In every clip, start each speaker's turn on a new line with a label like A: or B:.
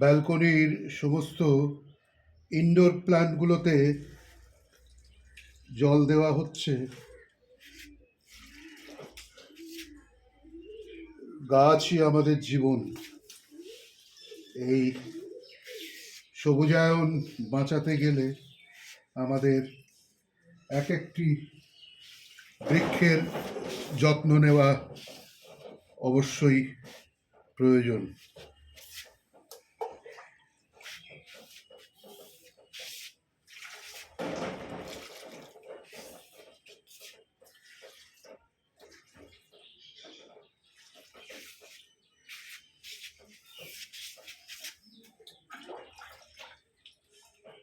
A: ব্যালকনির সমস্ত ইনডোর প্ল্যান্টগুলোতে জল দেওয়া হচ্ছে। গাছই আমাদের জীবন। এই সবুজায়ন বাঁচাতে গেলে আমাদের এক একটি বৃক্ষের যত্ন নেওয়া অবশ্যই প্রয়োজন।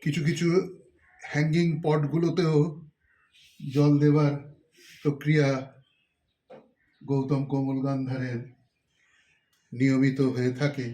A: কিছু কিছু হ্যাঙ্গিং পটগুলোতেও জল দেবার প্রক্রিয়া গৌতম কমল গান্ধারের নিয়মিত হয়ে থাকে।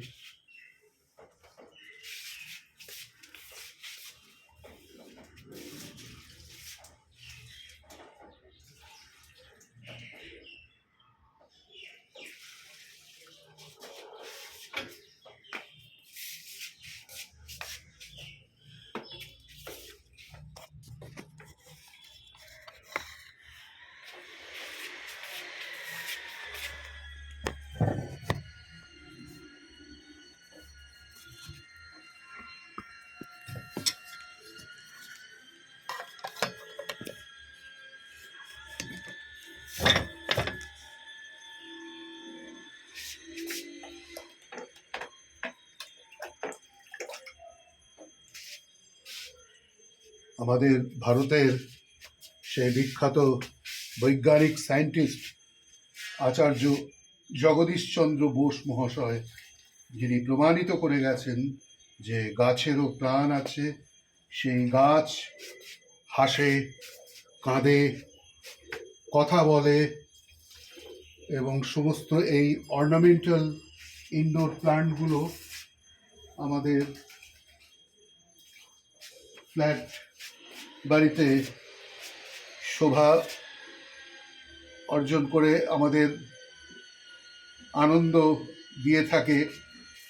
A: আমাদের ভারতের সেই বিখ্যাত বৈজ্ঞানিক সায়েন্টিস্ট আচার্য জগদীশচন্দ্র বোস মহাশয়, যিনি প্রমাণিত করে গেছেন যে গাছেরও প্রাণ আছে, সেই গাছ হাসে, কাঁদে, কথা বলে এবং সমস্ত এই অর্নামেন্টাল ইনডোর প্ল্যান্টগুলো আমাদের ফ্ল্যাট বাড়িতে শোভা অর্জন করে আমাদের আনন্দ দিয়ে থাকে,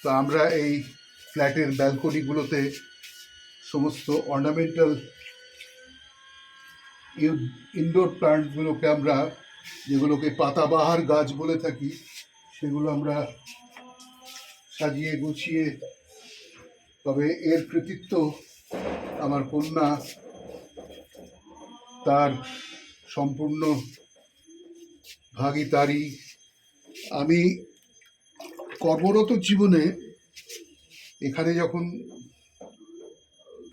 A: তো আমরা এই ফ্ল্যাটের ব্যালকনিগুলোতে সমস্ত অর্নামেন্টাল ইনডোর প্লান্টগুলোকে আমরা, যেগুলোকে পাতাবাহার গাছ বলে থাকি, সেগুলো আমরা সাজিয়ে গুছিয়ে, তবে এর কৃতিত্ব আমার কন্যা তার সম্পূর্ণ ভাগিদারি। আমি কর্মরত জীবনে এখানে যখন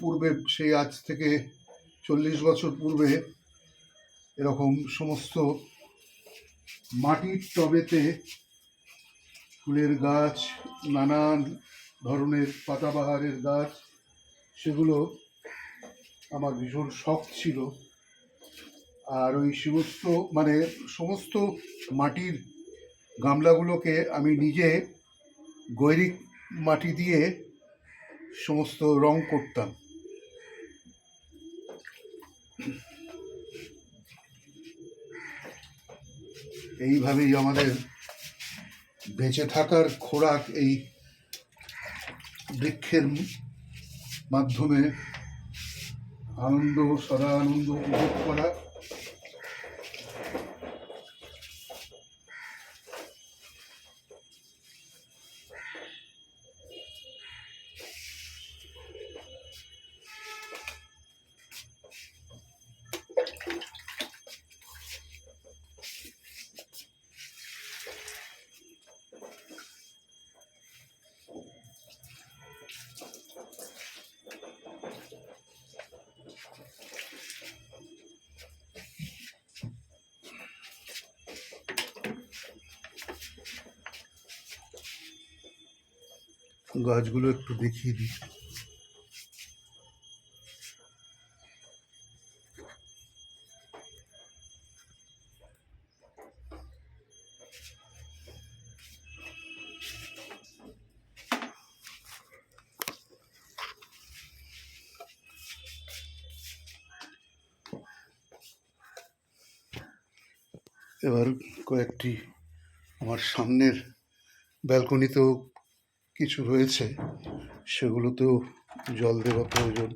A: পূর্বে সেই আজ থেকে চল্লিশ বছর পূর্বে এরকম সমস্ত মাটির টবেতে ফুলের গাছ, নানান ধরনের পাতাবাহারের গাছ, সেগুলো আমার ভীষণ শখ ছিল। আর ওই সমস্ত মানে সমস্ত মাটির গামলাগুলোকে আমি নিজে গৈরিক মাটি দিয়ে সমস্ত রং করতাম। এইভাবেই আমাদের বেঁচে থাকার খোরাক এই বৃক্ষের মাধ্যমে আনন্দ, সদা আনন্দ উপভোগ করা। গাছগুলো একটু দেখিয়ে দিই। এবার কয়েকটি আমার সামনের ব্যালকনিতেও কিছু রয়েছে সেগুলোতেও জল দেওয়া প্রয়োজন।